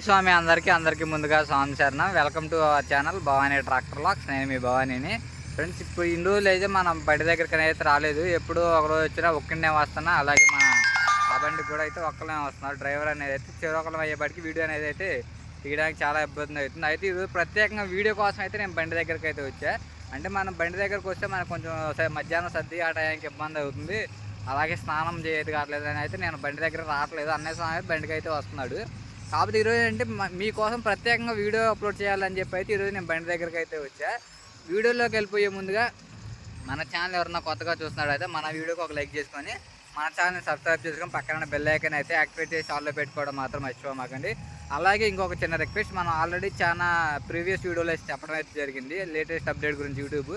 స్వామి అందరికీ అందరికీ ముందుగా స్వామి శరణం. Welcome to our channel Bhavani tractor lakhs నేను మీ భవానీని ఫ్రెండ్స్ ఇప్పుడు ఇన్ని రోజులు అయితే మనం బడి దగ్గరికి అయితే రాలేదు. ఎప్పుడు ఒక రోజు వచ్చినా ఒక్కడినే వస్తున్నా. అలాగే మన ఆ కూడా అయితే ఒక్కలే వస్తున్నారు. డ్రైవర్ అనేది అయితే చిరొకలం అయ్యేపాటికి వీడియో అనేది అయితే తీయడానికి చాలా ఇబ్బంది అవుతుంది. అయితే ఈరోజు ప్రత్యేకంగా వీడియో కోసం అయితే నేను బండి దగ్గరికి అయితే వచ్చా. అంటే మనం బండి దగ్గరకు వస్తే మనకు కొంచెం మధ్యాహ్నం సర్ది ఆ టయానికి ఇబ్బంది అవుతుంది. అలాగే స్నానం చేయదు కావట్లేదు అని అయితే నేను బండి దగ్గర రావట్లేదు. అన్నయ్య స్వామి అయితే బండికి అయితే వస్తున్నాడు. కాకపోతే ఈరోజు అంటే మీకోసం ప్రత్యేకంగా వీడియో అప్లోడ్ చేయాలని చెప్పి అయితే ఈరోజు నేను బండి దగ్గరికి అయితే వచ్చా. వీడియోలోకి వెళ్ళిపోయే ముందుగా మన ఛానల్ ఎవరన్నా కొత్తగా చూస్తున్నాడు అయితే మన వీడియోకి ఒక లైక్ చేసుకొని మన ఛానల్ని సబ్స్క్రైబ్ చేసుకొని పక్కన బెల్ ఐకన్ అయితే యాక్టివేట్ చేసి ఆల్లో పెట్టుకోవడం మాత్రం మర్చిపోమాకండి. అలాగే ఇంకొక చిన్న రిక్వెస్ట్ మనం ఆల్రెడీ చాలా ప్రీవియస్ వీడియోలో చెప్పడం అయితే జరిగింది. లేటెస్ట్ అప్డేట్ గురించి యూట్యూబ్.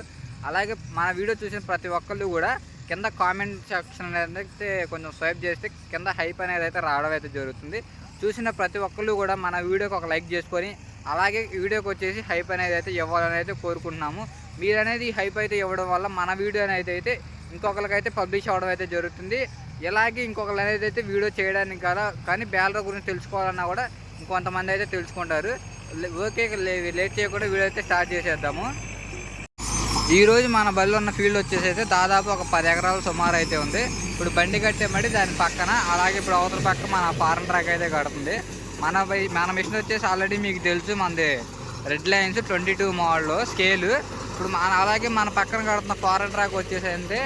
అలాగే మన వీడియో చూసిన ప్రతి ఒక్కళ్ళు కూడా కింద కామెంట్ సెక్షన్ అయితే కొంచెం స్వైప్ చేస్తే కింద హైప్ అనేది అయితే రావడం అయితే జరుగుతుంది. చూసిన ప్రతి ఒక్కళ్ళు కూడా మన వీడియోకి ఒక లైక్ చేసుకొని అలాగే వీడియోకి వచ్చేసి హైప్ అనేది అయితే ఇవ్వాలని అయితే కోరుకుంటున్నాము. మీరు అనేది హైప్ అయితే ఇవ్వడం వల్ల మన వీడియో అనేది అయితే ఇంకొకరికైతే పబ్లిష్ అవ్వడం అయితే జరుగుతుంది. ఇలాగే ఇంకొకరు అనేది అయితే వీడియో చేయడానికి కదా కానీ బ్యాలర్ గురించి తెలుసుకోవాలన్నా కూడా ఇంకొంతమంది అయితే తెలుసుకుంటారు. లే- ఓకే లే- లేట్ చేయకుండా వీడియో అయితే స్టార్ట్ చేసేద్దాము. ఈరోజు మన బళ్ళు ఉన్న ఫీల్డ్ వచ్చేసి అయితే దాదాపు ఒక పది ఎకరాలు సుమారు అయితే ఉంది. ఇప్పుడు బండి కట్టేమడి దాని పక్కన అలాగే ఇప్పుడు అవతల పక్క మన ఫారెన్ ట్రాక్ అయితే కడుతుంది. మన మన మిషన్ వచ్చేసి ఆల్రెడీ మీకు తెలుసు మనది red lines twenty two model scale ఇప్పుడు మన అలాగే మన పక్కన కడుతున్న ఫారెన్ ట్రాక్ వచ్చేసి అంటే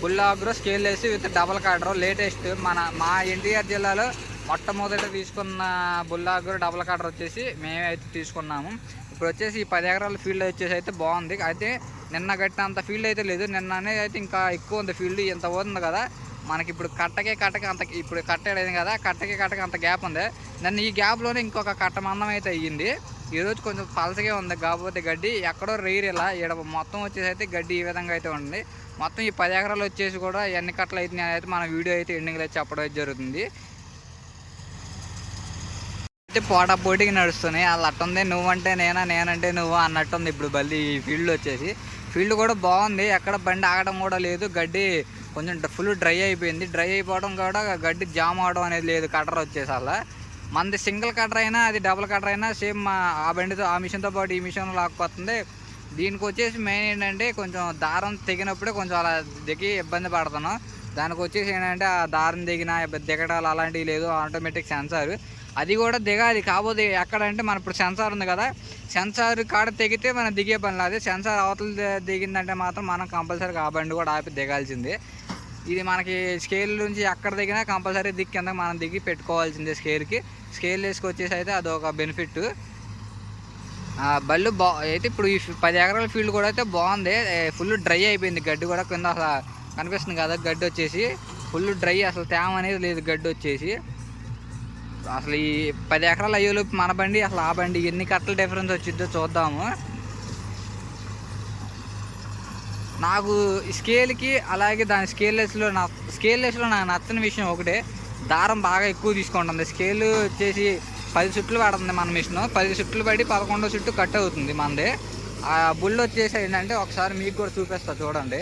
బుల్లాగ్రో స్కేల్ వేసి విత్ డబల్ కార్డర్ లేటెస్ట్ మన మా ఎన్టీఆర్ జిల్లాలో మొట్టమొదట తీసుకున్న బుల్లాగ్రో డబల్ కార్డర్ వచ్చేసి మేమే అయితే తీసుకున్నాము. ఇప్పుడు వచ్చేసి ఈ పది ఎకరాల ఫీల్డ్ వచ్చేసి అయితే బాగుంది. అయితే నిన్న కట్టినంత ఫీల్డ్ అయితే లేదు. నిన్న అనేది అయితే ఇంకా ఎక్కువ ఉంది ఫీల్డ్ ఇంత పోతుంది కదా. మనకి ఇప్పుడు కట్టకే కట్టక అంత ఇప్పుడు కట్టేది కదా. కట్టకే కట్టక అంత గ్యాప్ ఉంది. నన్ను ఈ గ్యాప్లోనే ఇంకొక కట్ట మందం అయితే అయ్యింది. ఈరోజు కొంచెం పలసగా ఉంది. కాకపోతే గడ్డి ఎక్కడో రేరు ఇలా ఈడ మొత్తం వచ్చేసి అయితే గడ్డి ఈ విధంగా అయితే ఉంది. మొత్తం ఈ పది ఎకరాలు వచ్చేసి కూడా ఎన్ని కట్టలు అయితే అయితే మన వీడియో అయితే ఎండింగ్లో చెప్పడం జరుగుతుంది. పోటా పోటీకి నడుస్తున్నాయి. వాళ్ళు అట్టుంది నువ్వంటే నేనా నేనంటే నువ్వు అన్నట్టుంది ఇప్పుడు బల్లి ఈ ఫీల్డ్ వచ్చేసి. ఫీల్డ్ కూడా బాగుంది. ఎక్కడ బండి ఆగడం కూడా లేదు. గడ్డి కొంచెం ఫుల్ డ్రై అయిపోయింది. డ్రై అయిపోవడం కూడా గడ్డి జామ్ అవడం అనేది లేదు. కటర్ వచ్చేసి అలా మనది సింగిల్ కటర్ అయినా అది డబుల్ కటర్ అయినా సేమ్ ఆ బండితో ఆ మిషన్తో పాటు ఈ మిషన్ లాక్కొస్తుంది. దీనికి వచ్చేసి మెయిన్ ఏంటంటే కొంచెం దారం తెగినప్పుడే కొంచెం అలా దిగి ఇబ్బంది పడుతున్నాం దానికి వచ్చేసి ఏంటంటే ఆ దారం దిగిన దిగడాలు అలాంటివి లేదు. ఆటోమేటిక్ సెన్సార్ అది కూడా దిగాలి. కాకపోతే ఎక్కడంటే మన ఇప్పుడు సెన్సార్ ఉంది కదా సెన్సార్ కాడ తెగితే మనం దిగే పని లేదు సెన్సార్ అవతల దిగిందంటే మాత్రం మనం కంపల్సరీగా ఆ బండి కూడా ఆపి దిగాల్సిందే. ఇది మనకి స్కేల్ నుంచి ఎక్కడ దిగినా కంపల్సరీ దిక్కి కింద మనం దిగి పెట్టుకోవాల్సిందే స్కేల్కి. స్కేల్ వేసుకొచ్చేసి అయితే అదొక బెనిఫిట్. ఆ బళ్ళు బా అయితే ఇప్పుడు ఈ పది ఎకరాల ఫీల్డ్ కూడా అయితే బాగుంది. ఫుల్ డ్రై అయిపోయింది గడ్డి కూడా కింద అసలు కనిపిస్తుంది కదా గడ్డి వచ్చేసి ఫుల్ డ్రై అసలు తేమ అనేది లేదు గడ్డి వచ్చేసి అసలు ఈ పది ఎకరాలు అయ్యేలోపు మన బండి అసలు ఆ బండి ఎన్ని కట్టల డిఫరెన్స్ వచ్చిందో చూద్దాము. నాకు స్కేల్కి అలాగే దాని స్కేల్ లెస్లో నా స్కేల్ లెస్లో నాకు నచ్చని విషయం ఒకటే దారం బాగా ఎక్కువ తీసుకుంటుంది. స్కేల్ వచ్చేసి పది చుట్లు పడుతుంది మన మిషన్ పది చుట్లు పడి పదకొండో చుట్టు కట్ అవుతుంది మనది ఆ బుల్ వచ్చేసి ఏంటంటే ఒకసారి మీకు కూడా చూపిస్తా చూడండి.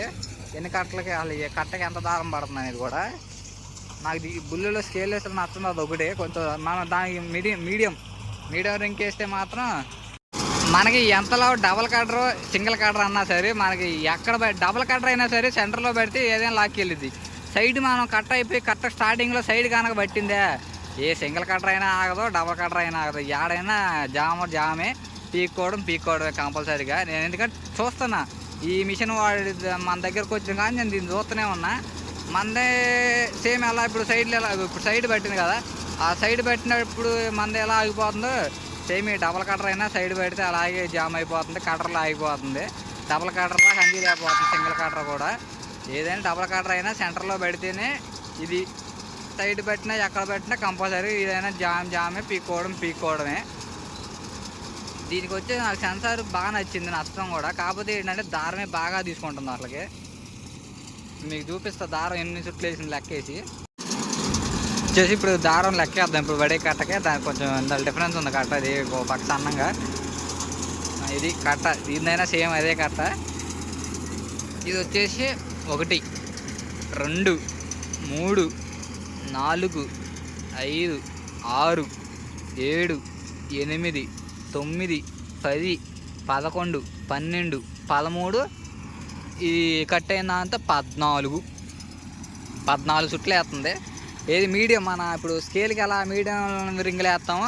ఎన్ని కట్టలకి అసలు కట్టకి ఎంత దారం పడుతుంది అనేది కూడా. నాకు ఈ బుల్లులో స్కేల్ వేసిన నచ్చింది అది ఒకటే. కొంచెం మనం దానికి మీడియం మీడియం. మీడియం రింక్ వేస్తే మాత్రం మనకి ఎంతలో డబల్ కటర్ సింగిల్ కటర్ అన్నా సరే మనకి ఎక్కడ డబల్ కటర్ అయినా సరే సెంటర్లో పెడితే ఏదైనా లాక్కెళ్ళిద్ది సైడ్ మనం కట్ అయిపోయి కరెక్ట్ స్టార్టింగ్లో సైడ్ కనుక పట్టిందే ఏ సింగిల్ కటర్ అయినా ఆగదు డబల్ కటర్ అయినా ఆగదు. ఏడైనా జామ జామే పీక్కోవడం పీక్కోవడమే కంపల్సరీగా. నేను ఎందుకంటే చూస్తున్నా ఈ మిషన్ వాడి మన దగ్గరకు వచ్చిన కానీ నేను దీన్ని చూస్తూనే ఉన్నా. మందే సేమ్ ఎలా ఇప్పుడు సైడ్లో ఎలా ఇప్పుడు సైడ్ పట్టింది కదా ఆ సైడ్ పెట్టినప్పుడు మంది ఎలా ఆగిపోతుందో సేమ్ ఈ డబల్ కటర్ అయినా సైడ్ పెడితే అలాగే జామ్ అయిపోతుంది కటర్లో ఆగిపోతుంది డబల్ కటర్లో హంజీ లేకపోతుంది సింగిల్ కటర్ కూడా. ఏదైనా డబల్ కటర్ అయినా సెంటర్లో పెడితేనే ఇది సైడ్ పెట్టినా ఎక్కడ పెట్టినా కంపల్సరీ ఏదైనా జామ్ జామే పీక్కోవడం పీక్కోవడమే. దీనికి వచ్చి నాకు సెన్సార్ బాగా నచ్చింది నష్టం కూడా. కాకపోతే ఏంటంటే దారమే బాగా తీసుకుంటుంది అసలుకి. మీకు చూపిస్తా దారం ఎన్ని చుట్లు వేసింది లెక్కేసి. వచ్చేసి ఇప్పుడు దారం లెక్కేద్దాం ఇప్పుడు పడే కట్టకే దానికి కొంచెం ఎంత డిఫరెన్స్ ఉంది కట్ట అది ఒక పక్క సన్నంగా. ఇది కట్ట దీనిదైనా సేమ్ అదే కట్ట. ఇది వచ్చేసి ఒకటి రెండు మూడు నాలుగు ఐదు ఆరు ఏడు ఎనిమిది తొమ్మిది పది పదకొండు పన్నెండు పదమూడు ఇది కట్ అయిన అంతా పద్నాలుగు. పద్నాలుగు చుట్లు వేస్తుంది. ఏది మీడియం మన ఇప్పుడు స్కేల్కి ఎలా మీడియం రింగులు వేస్తామో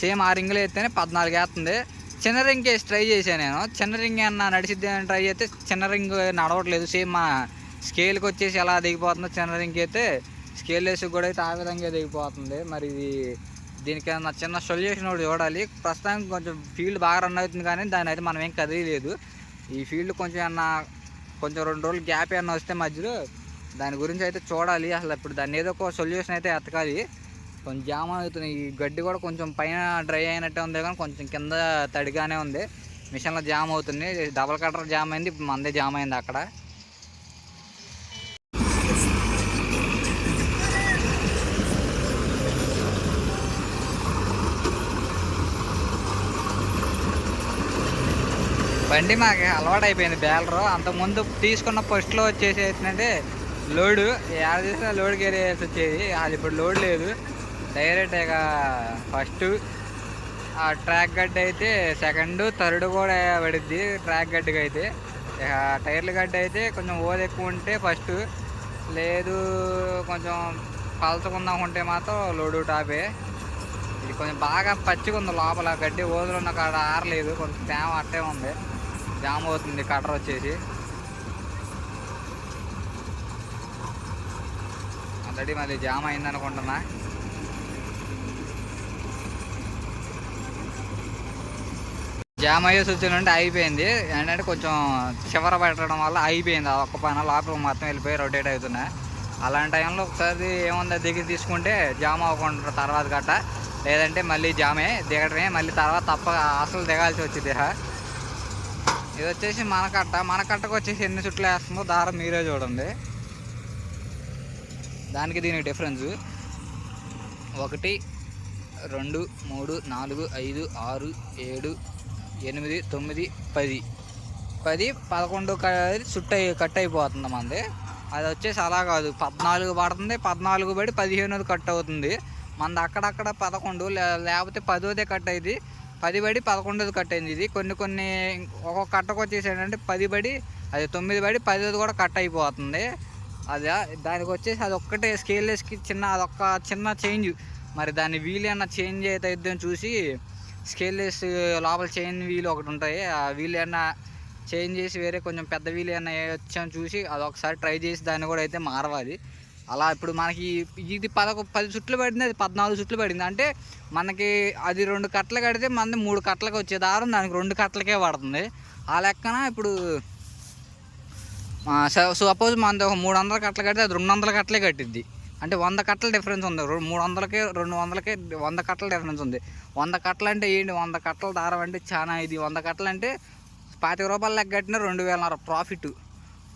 సేమ్ ఆ రింగులు వేస్తేనే పద్నాలుగు వేస్తుంది. చిన్న రింగ్ వేసి ట్రై చేశాను నేను. చిన్న రింగ్ అన్న నడిచిద్ది అని ట్రై చేస్తే చిన్న రింగ్ నడవట్లేదు. సేమ్ మా స్కేల్కి వచ్చేసి ఎలా దిగిపోతుందో చిన్న రింగ్ అయితే స్కేల్ వేసి కూడా అయితే ఆ విధంగా దిగిపోతుంది. మరి ఇది దీనికి ఏమన్నా చిన్న సొల్యూషన్ ఒకటి చూడాలి. ప్రస్తుతానికి కొంచెం ఫీల్డ్ బాగా రన్ అవుతుంది కానీ దాని అయితే మనం ఏం కదిలేదు ఈ ఫీల్డ్ కొంచెం ఏమన్నా కొంచెం రెండు రోజులు గ్యాప్ ఏమన్నా వస్తే మధ్యలో దాని గురించి అయితే చూడాలి. అసలు ఇప్పుడు దాన్ని ఏదో ఒక సొల్యూషన్ అయితే ఎతకాలి. కొంచెం జామ్ అవుతున్నాయి ఈ గడ్డి కూడా కొంచెం పైన డ్రై అయినట్టే ఉంది కానీ కొంచెం కింద తడిగానే ఉంది. మిషన్లో జామ్ అవుతుంది. డబల్ కటర్ జామ్ అయింది. ఇప్పుడు మందే జామ్ అయింది అక్కడ. బండి మాకు అలవాటు అయిపోయింది బ్యాలరు అంతకుముందు తీసుకున్న ఫస్ట్లో వచ్చేసి ఏంటంటే లోడు. ఏడ చేసినా లోడ్ క్యారీ చేసి వచ్చేది. అది ఇప్పుడు లోడ్ లేదు. డైరెక్ట్ ఇక ఫస్ట్ ఆ ట్రాక్ గడ్డ అయితే సెకండ్ థర్డ్ కూడా పడిద్ది ట్రాక్ గడ్డకి అయితే. ఇక టైర్ల గడ్డ అయితే కొంచెం ఓది ఎక్కువ ఉంటే ఫస్ట్. లేదు కొంచెం పలచకుందాం ఉంటే మాత్రం లోడు టాపే. ఇది కొంచెం బాగా పచ్చిగా ఉంది లోపల గడ్డి ఓదులు ఉన్న కాడ ఆరలేదు. కొంచెం తేమ అట్టే ఉంది. జామ్ అవుతుంది కటర్ వచ్చేసి. ఆల్రెడీ మళ్ళీ జామ్ అయిందనుకుంటున్నా జామ్ అయ్యేసి వచ్చినంటే అయిపోయింది. ఏంటంటే కొంచెం చివర పెట్టడం వల్ల అయిపోయింది. ఆ ఒక్క పైన లోపల మొత్తం వెళ్ళిపోయి రొటేట్ అవుతున్నాయి అలాంటి టైంలో ఒకసారి ఏముందో దిగి తీసుకుంటే జామ్ అవ్వకుండా తర్వాత గట్ట. లేదంటే మళ్ళీ జామే దిగడమే మళ్ళీ తర్వాత తప్ప అసలు దిగాల్సి వచ్చింది ఇది వచ్చేసి మనకట్ట. మనకట్టకు వచ్చేసి ఎన్ని చుట్లు వేస్తుందో దారం మీరే చూడండి. దానికి దీనికి డిఫరెన్స్. ఒకటి రెండు మూడు నాలుగు ఐదు ఆరు ఏడు ఎనిమిది తొమ్మిది పది. పది పదకొండు చుట్ట కట్ అయిపోతుంది మనది అది వచ్చేసి అలా కాదు. పద్నాలుగు పడుతుంది పద్నాలుగు పడి పదిహేనుది కట్ అవుతుంది మనది అక్కడక్కడ పదకొండు లేకపోతే పదోదే కట్ అయింది పది బడి పదకొండోది కట్ అయింది ఇది. కొన్ని కొన్ని ఒక్కొక్క కట్టకు వచ్చేసి ఏంటంటే పది బడి అది తొమ్మిది పడి పదిది కూడా కట్ అయిపోతుంది. అది దానికి వచ్చేసి అది ఒక్కటే స్కేల్ వేసుకి చిన్న అదొక్క చిన్న చేంజ్ మరి దాన్ని వీల్ ఏమన్నా చేంజ్ అవుతుంది అని చూసి స్కేల్ వేసి లోపల చైన్ వీల్ ఒకటి ఉంటాయి. ఆ వీల్ ఏమన్నా చేంజ్ చేసి వేరే కొంచెం పెద్ద వీల్ ఏమన్నా వచ్చాం చూసి అది ఒకసారి ట్రై చేసి దాన్ని కూడా అయితే మారవాలి. అలా ఇప్పుడు మనకి ఇది పదకొ పది చుట్లు పడింది అది పద్నాలుగు చుట్లు పడింది. అంటే మనకి అది రెండు కట్టలు కడితే మనది మూడు కట్టలకు వచ్చే దారం దానికి రెండు కట్టలకే పడుతుంది. ఆ లెక్కన ఇప్పుడు సపోజ్ మనది ఒక మూడు వందల కట్టలు కడితే అది రెండు వందల కట్టలే కట్టిద్ది. అంటే వంద కట్టల డిఫరెన్స్ ఉంది. రెండు మూడు వందలకి రెండు వందలకి వంద కట్టల డిఫరెన్స్ ఉంది. వంద కట్టలు అంటే ఏంటి? వంద కట్టల దారం అంటే చాలా ఇది. వంద కట్టలు అంటే పాతిక రూపాయలు లెక్క కట్టిన రెండు వేలన్నర ప్రాఫిట్.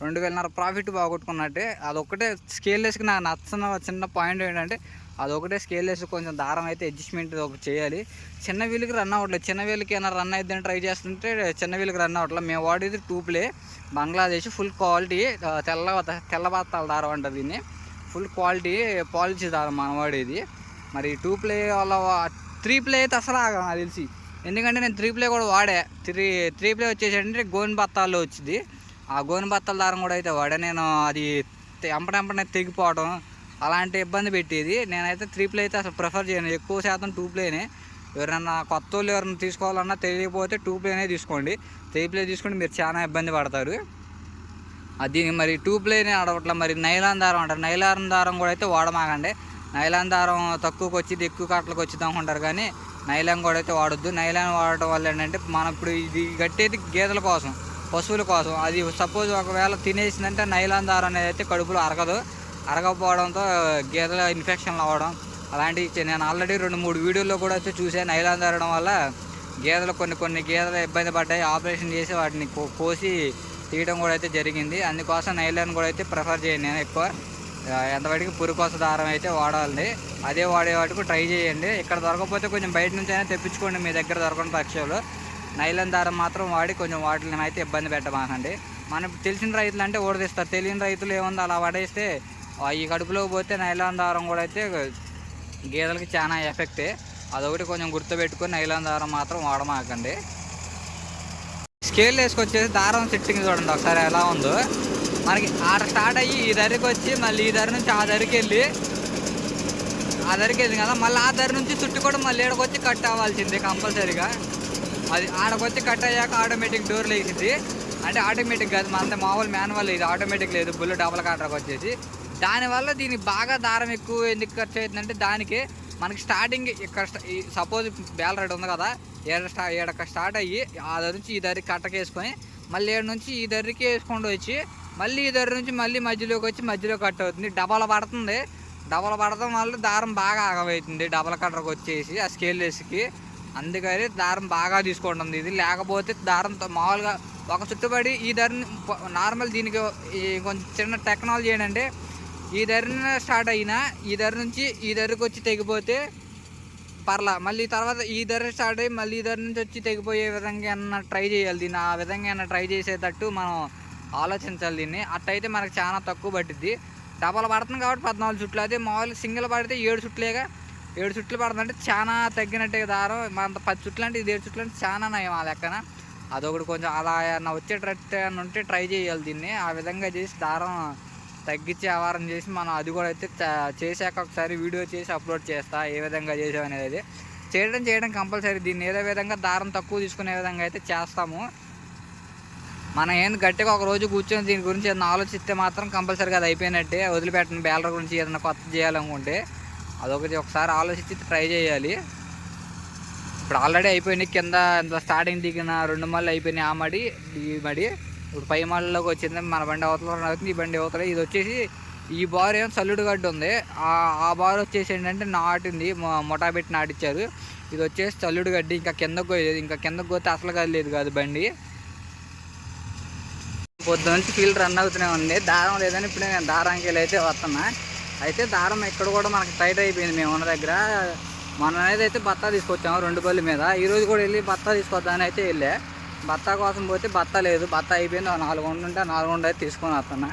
రెండు వేలన్నర ప్రాఫిట్ బాగొట్టుకున్నట్టే అదొక్కటే స్కేల్ వేసుకు నాకు నచ్చిన చిన్న పాయింట్ ఏంటంటే అదొకటే స్కేల్ వేసి కొంచెం దారం అయితే అడ్జస్ట్మెంట్ ఒకటి చేయాలి. చిన్న వీలుకి రన్ అవ్వట్లేదు. చిన్న వీలుకి ఏమైనా రన్ అయిద్దని ట్రై చేస్తుంటే చిన్న వీలుకి రన్ అవ్వట్లేదు. మేము వాడేది two ply. Bangladesh full quality తెల్ల తెల్ల బత్తాల దారం అంటారు దీన్ని. ఫుల్ క్వాలిటీ పాలిష్ దారం మన వాడేది. మరి టూ ప్లే వల్ల త్రీ ప్లే అయితే అసలు ఆగం నాకు తెలిసి. ఎందుకంటే నేను త్రీ ప్లే కూడా వాడా. త్రీ త్రీ ప్లే వచ్చేసి అంటే గోన్ బత్తాల్లో వచ్చింది. ఆ గోని బత్తల దారం కూడా అయితే వాడే. నేను అది ఎంపటెంపనే తెగిపోవడం అలాంటి ఇబ్బంది పెట్టేది. నేనైతే త్రీ ప్లే అయితే అసలు ప్రిఫర్ చేయను. ఎక్కువ శాతం టూ ప్లేనే ఎవరైనా కొత్త వాళ్ళు ఎవరైనా తీసుకోవాలన్నా తెలియకపోతే టూ ప్లేనే తీసుకోండి. త్రీ ప్లే తీసుకుంటే మీరు చాలా ఇబ్బంది పడతారు. అది మరి టూ ప్లేనే ఆడవట్ల మరి నైలాన్ దారం అంటారు. నైలాన్ దారం కూడా అయితే వాడమాగండి నైలాన్ దారం తక్కువకి వచ్చింది ఎక్కువ కట్టలకు వచ్చింది అనుకుంటారు కానీ నైలాన్ కూడా అయితే వాడొద్దు. నైలాన్ వాడటం వల్ల ఏంటంటే మనం ఇప్పుడు ఇది గట్టేది గేదెల కోసం. పశువుల కోసం. అది సపోజ్ ఒకవేళ తినేసిందంటే నైలాన్ దారం అనేది అయితే కడుపులో అరగదు. అరగకపోవడంతో గేదెల ఇన్ఫెక్షన్లు అవ్వడం అలాంటివి నేను ఆల్రెడీ రెండు మూడు వీడియోల్లో కూడా అయితే చూసాను నైలాన్ దారడం వల్ల గేదెలు కొన్ని కొన్ని గేదెలు ఇబ్బంది పడ్డాయి. ఆపరేషన్ చేసి వాటిని కో- కోసి తీయడం కూడా అయితే జరిగింది. అందుకోసం నైలాన్ కూడా అయితే ప్రిఫర్ చేయను నేను ఎక్కువ. ఎంతవరకు పురుకోస దారం అయితే వాడాలి. అదే వాడే వాటికి ట్రై చేయండి. ఇక్కడ దొరకకపోతే కొంచెం బయట నుంచి అయినా తెప్పించుకోండి. మీ దగ్గర దొరకని పక్షులు. నైలాన్ దారం మాత్రం వాడి కొంచెం వాటిని అయితే ఇబ్బంది పెట్టమాకండి. మనకు తెలిసిన రైతులు అంటే ఓడదీస్తారు. తెలియని రైతులు ఏముంది? అలా పడేస్తే ఈ కడుపులోకి పోతే నైలాన్ దారం కూడా అయితే గేదెలకి చాలా ఎఫెక్టే. అదొకటి కొంచెం గుర్తుపెట్టుకొని నైలాన్ దారం మాత్రం వాడమాకండి. స్కేల్ వేసుకొచ్చేసి దారం సెట్టింగ్ చూడండి ఒకసారి ఎలా ఉందో. మనకి ఆడ స్టార్ట్ అయ్యి ఈ ధరికి వచ్చి మళ్ళీ ఈ ధర నుంచి ఆ ధరికి వెళ్ళి ఆ ధరికి వెళ్ళింది కదా మళ్ళీ ఆ ధర నుంచి చుట్టూ కూడా మళ్ళీ ఈడకి వచ్చి కట్ అవ్వాల్సిందే కంపల్సరీగా. అది ఆడకొచ్చి కట్ అయ్యాక ఆటోమేటిక్ డోర్ లేచింది అంటే ఆటోమేటిక్ కాదు మన మామూలు మాన్యువల్ ఇది ఆటోమేటిక్ లేదు బుల్ డబల్ కాటర్కి వచ్చేసి. దానివల్ల దీనికి బాగా దారం ఎక్కువ ఎందుకు ఖర్చు అవుతుందంటే దానికి మనకి స్టార్టింగ్ ఇక్కడ సపోజ్ బేల్ రేట్ ఉంది కదా ఏడ స్టా ఏడక స్టార్ట్ అయ్యి ఆ నుంచి ఈ దరికి కట్టకేసుకొని మళ్ళీ ఏడు నుంచి ఈ దరికి వేసుకొని వచ్చి మళ్ళీ ఈ దరి నుంచి మళ్ళీ మధ్యలోకి వచ్చి మధ్యలో కట్ అవుతుంది. డబల్ పడుతుంది. డబల్ పడటం వల్ల దారం బాగా ఆగమవుతుంది డబల్ కట్టర్కి వచ్చేసి ఆ స్కేల్ వేసికి. అందుకని దారం బాగా తీసుకుంటుంది ఇది లేకపోతే దారం మామూలుగా ఒక చుట్టుపడి ఈ ధరని నార్మల్ దీనికి కొంచెం చిన్న టెక్నాలజీ ఏంటంటే ఈ ధరన స్టార్ట్ అయినా ఈ ధర నుంచి ఈ ధరకు వచ్చి తెగిపోతే పర్లా. మళ్ళీ తర్వాత ఈ ధర స్టార్ట్ అయ్యి మళ్ళీ ఈ ధర నుంచి వచ్చి తెగిపోయే విధంగా ఏమన్నా ట్రై చేయాలి దీన్ని. ఆ విధంగా ఏమన్నా ట్రై చేసేటట్టు మనం ఆలోచించాలి దీన్ని. అట్టయితే మనకు చాలా తక్కువ పట్టిద్ది. డబల్ పడుతుంది కాబట్టి పద్నాలుగు చుట్లు. అదే మామూలుగా సింగిల్ పడితే ఏడు చుట్లేగా ఏడు చుట్లు పడుతుందంటే చాలా తగ్గినట్టే దారం మన పది చుట్లు అంటే ఇది ఏడు చుట్లు అంటే చాలా నయం ఆ లెక్కన. అదొకటి కొంచెం అలా ఏమన్నా వచ్చేటట్టు ఏమన్నా ఉంటే ట్రై చేయాలి దీన్ని. ఆ విధంగా చేసి దారం తగ్గించి ఆవారం చేసి మనం అది కూడా అయితే చేశాక ఒకసారి వీడియో చేసి అప్లోడ్ చేస్తా. ఏ విధంగా చేసామనేది చేయడం చేయడం కంపల్సరీ. దీన్ని ఏదో విధంగా దారం తక్కువ తీసుకునే విధంగా అయితే చేస్తాము. మనం ఏం గట్టిగా ఒక రోజు కూర్చొని దీని గురించి ఏదైనా ఆలోచిస్తే మాత్రం కంపల్సరీగా అది అయిపోయినట్టే. వదిలిపెట్టిన. బేలర్ గురించి ఏదైనా కొత్త చేయాలనుకుంటే. అదొకటి ఒకసారి ఆలోచించి ట్రై చేయాలి. ఇప్పుడు ఆల్రెడీ అయిపోయినాయి కింద స్టార్టింగ్ దిగిన రెండు మళ్ళీ అయిపోయినాయి ఆ మడి ఈ మడి. ఇప్పుడు పై మళ్ళలోకి వచ్చింది మన బండి అవతల అవుతుంది ఈ బండి అవతల ఇది వచ్చేసి ఈ బార్ ఏమో చల్లుడు గడ్డ ఉంది. ఆ బార్ వచ్చేసి ఏంటంటే నాటింది మొటా పెట్టి నాటిచ్చారు. ఇది వచ్చేసి చల్లుడు గడ్డి ఇంకా కిందకు పోయేది ఇంకా కిందకు పోతే అసలు కదలేదు కాదు బండి. పొద్దు నుంచి ఫీల్డ్ రన్ అవుతూనే ఉంది. దారం లేదని ఇప్పుడు నేను దారానికి వెళ్ళి అయితే వస్తున్నా. అయితే దారం ఇక్కడ కూడా మనకి టైట్ అయిపోయింది మేము ఉన్న దగ్గర. మొన్న అనేది అయితే బత్తా తీసుకొచ్చాము రెండు పళ్ళు మీద. ఈరోజు కూడా వెళ్ళి బత్తా తీసుకొద్దామని అయితే వెళ్ళే. బత్తా కోసం పోతే బత్తా లేదు. బత్తా అయిపోయింది నాలుగు వండు ఉంటే ఆ నాలుగు వండు అయితే తీసుకొని వస్తున్నా.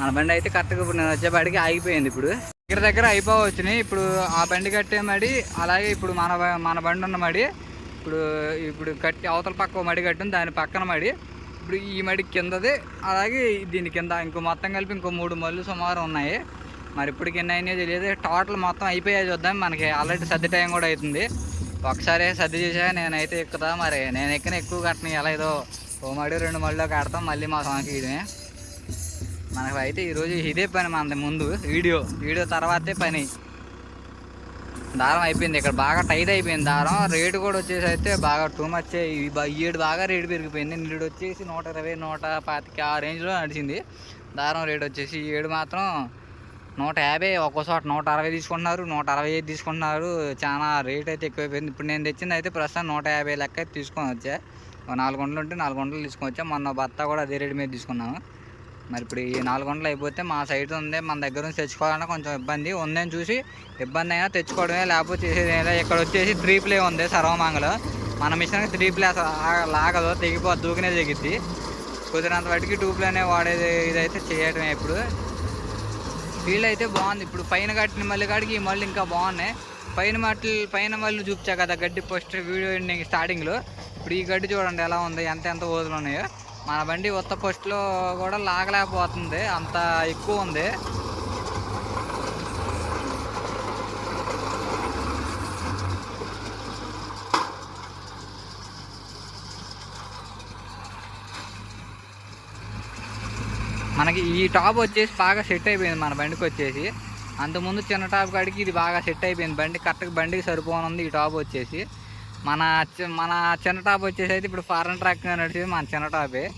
మన బండి అయితే కరెక్ట్గా ఇప్పుడు నేను వచ్చేపాటికి ఆగిపోయింది ఇప్పుడు. దగ్గర దగ్గర అయిపోవచ్చినాయి ఇప్పుడు ఆ బండి కట్టే మడి అలాగే ఇప్పుడు మన మన బండి ఉన్న మడి ఇప్పుడు ఇప్పుడు కట్టి అవతల పక్క మడి కట్టింది దాని పక్కన మడి. ఇప్పుడు ఈ మడి కిందది అలాగే దీని కింద ఇంకో మొత్తం కలిపి ఇంకో మూడు మళ్ళు సుమారు ఉన్నాయి. మరి ఇప్పటికి ఎన్ని అయినాయో తెలియదు. టోటల్ మొత్తం అయిపోయాయి చూద్దాం. మనకి ఆల్రెడీ సర్ది టైం కూడా అవుతుంది. ఒకసారి సర్ది చేసా నేనైతే ఎక్కుతా. మరి నేను ఎక్కిన ఎక్కువ కట్టిన ఎలా ఏదో ఓ మడి రెండు మళ్ళీ కడతాం. మళ్ళీ మా సాంగ్కి ఇదే. మనకు అయితే ఈరోజు ఇదే పని మనది ముందు. వీడియో. వీడియో తర్వాతే పని. దారం అయిపోయింది. ఇక్కడ బాగా టైట్ అయిపోయింది దారం. రేటు కూడా వచ్చేసి అయితే బాగా టూ మచ్ ఏడు బాగా రేటు పెరిగిపోయింది. నీడు వచ్చేసి నూట ఇరవై నూట పాతిక ఆ రేంజ్లో నడిచింది. దారం రేటు వచ్చేసి ఈ ఏడు మాత్రం నూట యాభై ఒక్కో నూట అరవై తీసుకుంటున్నారు నూట అరవై ఐదు తీసుకుంటున్నారు చాలా రేట్ అయితే ఎక్కువైపోయింది. ఇప్పుడు నేను తెచ్చింది అయితే ప్రస్తుతం నూట యాభై లెక్క తీసుకొని వచ్చా. ఒక నాలుగు వందలు ఉంటే నాలుగు వందలు తీసుకొని వచ్చా. మొన్న భర్త కూడా అదే రేటు మీద తీసుకున్నాము మరి ఇప్పుడు ఈ నాలుగు వందలు అయిపోతే మా సైడ్ ఉంది. మన దగ్గర నుంచి తెచ్చుకోవాలన్నా కొంచెం ఇబ్బంది. ఉందని చూసి ఇబ్బంది అయినా తెచ్చుకోవడమే లేకపోతే చేసేది ఇక్కడ వచ్చేసి త్రీ ప్లే ఉంది సర్వమాంగలో మన మిషన్కి త్రీ ప్లే లాగదు తెగిపో దూకినే తెగిద్ది. కుదిరినంత వాటికి టూ ప్లేనే వాడేది ఇదైతే చేయటమే ఇప్పుడు. ఫీల్డ్ అయితే బాగుంది. ఇప్పుడు పైన కట్టిన మళ్ళీ కాడికి ఈ మళ్ళీ ఇంకా బాగున్నాయి. పైన మట్టి పైన మళ్ళీ చూపించా కదా గడ్డి ఫస్ట్ వీడియో ఎండింగ్ స్టార్టింగ్లో ఇప్పుడు ఈ గడ్డి చూడండి ఎలా ఉంది ఎంత ఎంత ఓదులు ఉన్నాయో. మన బండి ఉత్త ఫస్ట్లో కూడా లాగలేకపోతుంది అంత ఎక్కువ ఉంది. మనకి ఈ టాప్ వచ్చేసి బాగా సెట్ అయిపోయింది మన బండికి వచ్చేసి. అంతకుముందు చిన్న టాప్ కాడికి ఇది బాగా సెట్ అయిపోయింది. బండి కరెక్ట్గా బండికి సరిపోనుంది ఈ టాప్ వచ్చేసి. మన మన చిన్న టాప్ వచ్చేసి అయితే ఇప్పుడు ఫారెన్ ట్రాక్ నడిచేది మన చిన్న టాపే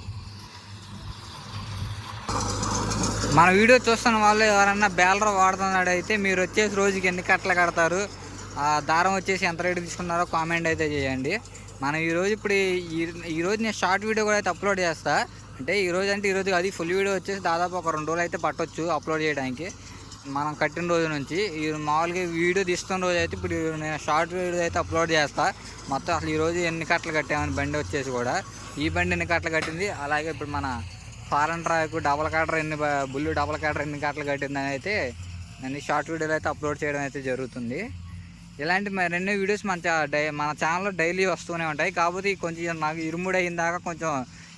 మన వీడియో చూస్తున్న వాళ్ళు ఎవరన్నా బ్యాలర్ వాడుతున్నాడు అయితే మీరు వచ్చేసి రోజుకి ఎన్ని కట్టలు కడతారు? ఆ దారం వచ్చేసి ఎంత రేటు తీసుకున్నారో కామెంట్ అయితే చేయండి. మనం ఈరోజు ఇప్పుడు ఈ- ఈరోజు నేను షార్ట్ వీడియో కూడా అయితే అప్లోడ్ చేస్తాను అంటే ఈరోజు అంటే ఈరోజు అది ఫుల్ వీడియో వచ్చేసి దాదాపు ఒక రెండు రోజులు అయితే పట్టొచ్చు అప్లోడ్ చేయడానికి. మనం కట్టిన రోజు నుంచి ఈ మామూలుగా వీడియో తీస్తున్న రోజు అయితే ఇప్పుడు నేను షార్ట్ వీడియో అయితే అప్లోడ్ చేస్తా. మొత్తం అసలు ఈరోజు ఎన్ని కట్టలు కట్టామని బండి వచ్చేసి కూడా ఈ బండి ఎన్ని కట్టలు కట్టింది అలాగే ఇప్పుడు మన ఫారెన్ ట్రాక్ డబల్ కటర్ ఎన్ని బుల్లు డబల్ కటర్ ఎన్ని కట్టలు కట్టిందని అయితే నేను షార్ట్ వీడియోలు అయితే అప్లోడ్ చేయడం అయితే జరుగుతుంది. ఇలాంటి మరెన్నో వీడియోస్ మన డై మన ఛానల్లో డైలీ వస్తూనే ఉంటాయి. కాకపోతే కొంచెం నాకు ఇరుముడు అయిన దాకా కొంచెం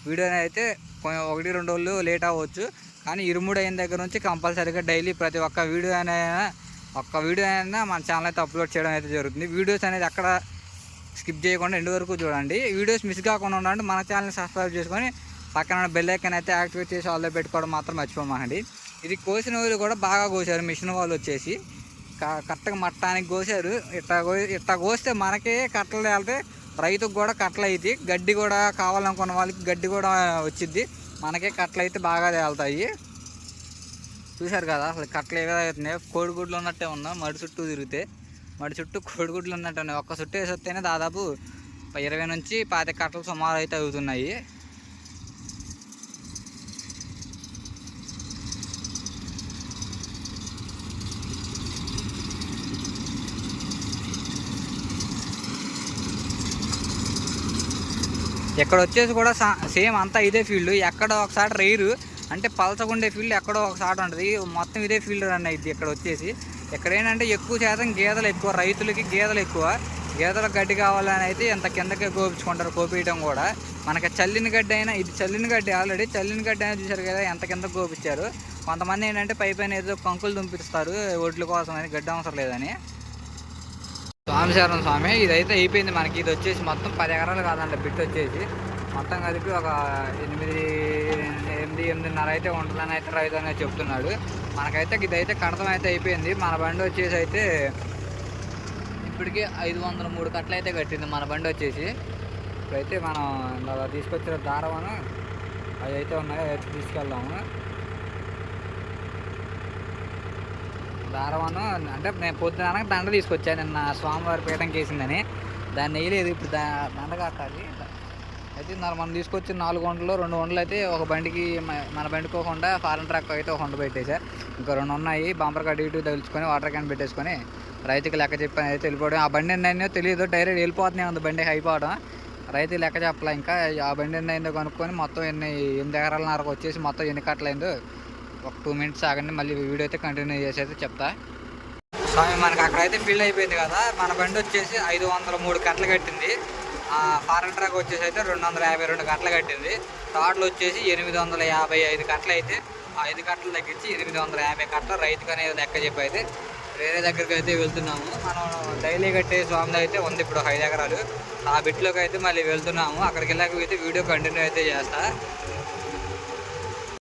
వీడియో అయితే ఒకటి రెండు రోజులు లేట్ అవ్వచ్చు. కానీ ఇరుముడు అయిన దగ్గర నుంచి కంపల్సరీగా డైలీ ప్రతి ఒక్క వీడియో అయినా ఒక్క వీడియో అయినా మన ఛానల్ అయితే అప్లోడ్ చేయడం అయితే జరుగుతుంది. వీడియోస్ అనేది అక్కడ స్కిప్ చేయకుండా ఎండు వరకు చూడండి. వీడియోస్ మిస్ కాకుండా ఉండాలంటే మన ఛానల్ని సబ్స్క్రైబ్ చేసుకొని పక్కన బెల్ ఐకన్ అయితే యాక్టివేట్ చేసి ఆల్లో పెట్టుకోవడం మాత్రం మర్చిపోమండి ఇది కోసిన వాళ్ళు కూడా బాగా కోసారు మిషన్ వాళ్ళు వచ్చేసి. క- కరెక్ట్గా మట్టానికి కోసారు ఇట్లా ఇట్లా కోస్తే మనకే కట్టలు వెళ్తే రైతుకు కూడా కట్టలు అయితే గడ్డి కూడా కావాలనుకున్న వాళ్ళకి గడ్డి కూడా వచ్చిద్ది. మనకే కట్టలు అయితే బాగా తేలుతాయి. చూశారు కదా అసలు కట్టలు ఏ విధంగా అవుతున్నాయి. కోడిగుడ్లు ఉన్నట్టే ఉన్నా మడి చుట్టూ తిరిగితే. మడి చుట్టూ కోడిగుడ్లు ఉన్నట్టు ఉన్నాయి. ఒక్క చుట్టూ వేసి వస్తేనే దాదాపు ఇరవై నుంచి పాతి కట్టలు సుమారు అయితే అవుతున్నాయి. ఇక్కడ వచ్చేసి కూడా సేమ్ అంతా ఇదే ఫీల్డ్. ఎక్కడో ఒకసారి రైరు అంటే పలసగుండే ఫీల్డ్ ఎక్కడో ఒకసారి ఉంటుంది. మొత్తం ఇదే ఫీల్డ్ రన్ అయింది ఇక్కడ వచ్చేసి ఇక్కడ ఏంటంటే ఎక్కువ శాతం గేదెలు ఎక్కువ రైతులకి గేదెలు ఎక్కువ. గేదెలకు గడ్డి కావాలని అయితే ఎంత కిందకే కోపించుకుంటారు కోపించడం కూడా. మనకి చల్లిన గడ్డి అయినా ఇది చల్లిన గడ్డి ఆల్రెడీ చల్లిన గడ్డి అయినా చూసారు కదా ఎంత కింద కోపించారు కొంతమంది ఏంటంటే పై పైన ఏదో కంకులు దుంపిస్తారు ఒడ్ల కోసం అని గడ్డి అవసరం లేదని. స్వామిశారం స్వామి. ఇదైతే అయిపోయింది మనకి. ఇది వచ్చేసి మొత్తం పది ఎకరాలు కాదండి. బిట్ వచ్చేసి. మొత్తం కలిపి ఒక ఎనిమిది ఎనిమిది ఎనిమిదిన్నర అయితే ఉంటుందని అయితే రైతు అనేది చెప్తున్నాడు. మనకైతే ఇదైతే కడతం అయితే అయిపోయింది. మన బండి వచ్చేసి అయితే ఇప్పటికీ ఐదు వందల మూడు కట్టలు అయితే కట్టింది మన బండి వచ్చేసి. ఇప్పుడైతే మనం తీసుకొచ్చిన దారవను అవి అయితే ఉన్నాయి. అయితే తీసుకెళ్దాము. దారవను అంటే నేను పొద్దున దండ తీసుకొచ్చాను. నిన్న స్వామివారి పీఠం కేసిందని. దాన్ని వేయలేదు. ఇప్పుడు దా దండ కట్టాలి అయితే నా మనం తీసుకొచ్చిన నాలుగు వంటలు రెండు వంటలు అయితే ఒక బండికి మన బండికి ఒక ఫారెన్ ట్రక్ అయితే ఒక హొండ పెట్టేశారు ఇంకా రెండు ఉన్నాయి. బంపర్ కట్ ఇటు తగులుచుకొని వాటర్ క్యాన్ పెట్టేసుకొని రైతుకి లెక్క చెప్పాను. అయితే వెళ్ళిపోవడం. ఆ బండి ఎన్ని తెలియదు డైరెక్ట్ వెళ్ళిపోతున్నాయి ఉంది బండి అయిపోవడం రైతు లెక్క చెప్పలే. ఇంకా ఆ బండి ఎన్నైందో కనుక్కొని మొత్తం ఎన్ని ఎనిమిది ఎకరాలన్నరకు వచ్చేసి మొత్తం ఎన్ని కట్టలైందో. ఒక టూ మినిట్స్ ఆగండి మళ్ళీ వీడియో అయితే కంటిన్యూ చేసి అయితే చెప్తా. స్వామి మనకి అక్కడైతే ఫిల్ అయిపోయింది కదా మన బండి వచ్చేసి ఐదు వందల మూడు కట్టలు కట్టింది. ఫారెన్ ట్రాక్ వచ్చేసి అయితే రెండు వందల యాభై రెండు కట్టలు కట్టింది. టాటలు వచ్చేసి ఎనిమిది వందల యాభై ఐదు కట్టలు అయితే ఐదు కట్టలు తగ్గించి ఎనిమిది వందల యాభై కట్టలు రైతుకు అనేది లెక్క చెప్పి అయితే వేరే దగ్గరికి అయితే వెళ్తున్నాము. మనం డైలీ కట్టే స్వామి అయితే ఉంది ఇప్పుడు ఒక ఐదు ఎకరాలు ఆ బిట్లోకి అయితే మళ్ళీ వెళ్తున్నాము. అక్కడికి వెళ్ళాక అయితే వీడియో కంటిన్యూ అయితే చేస్తా.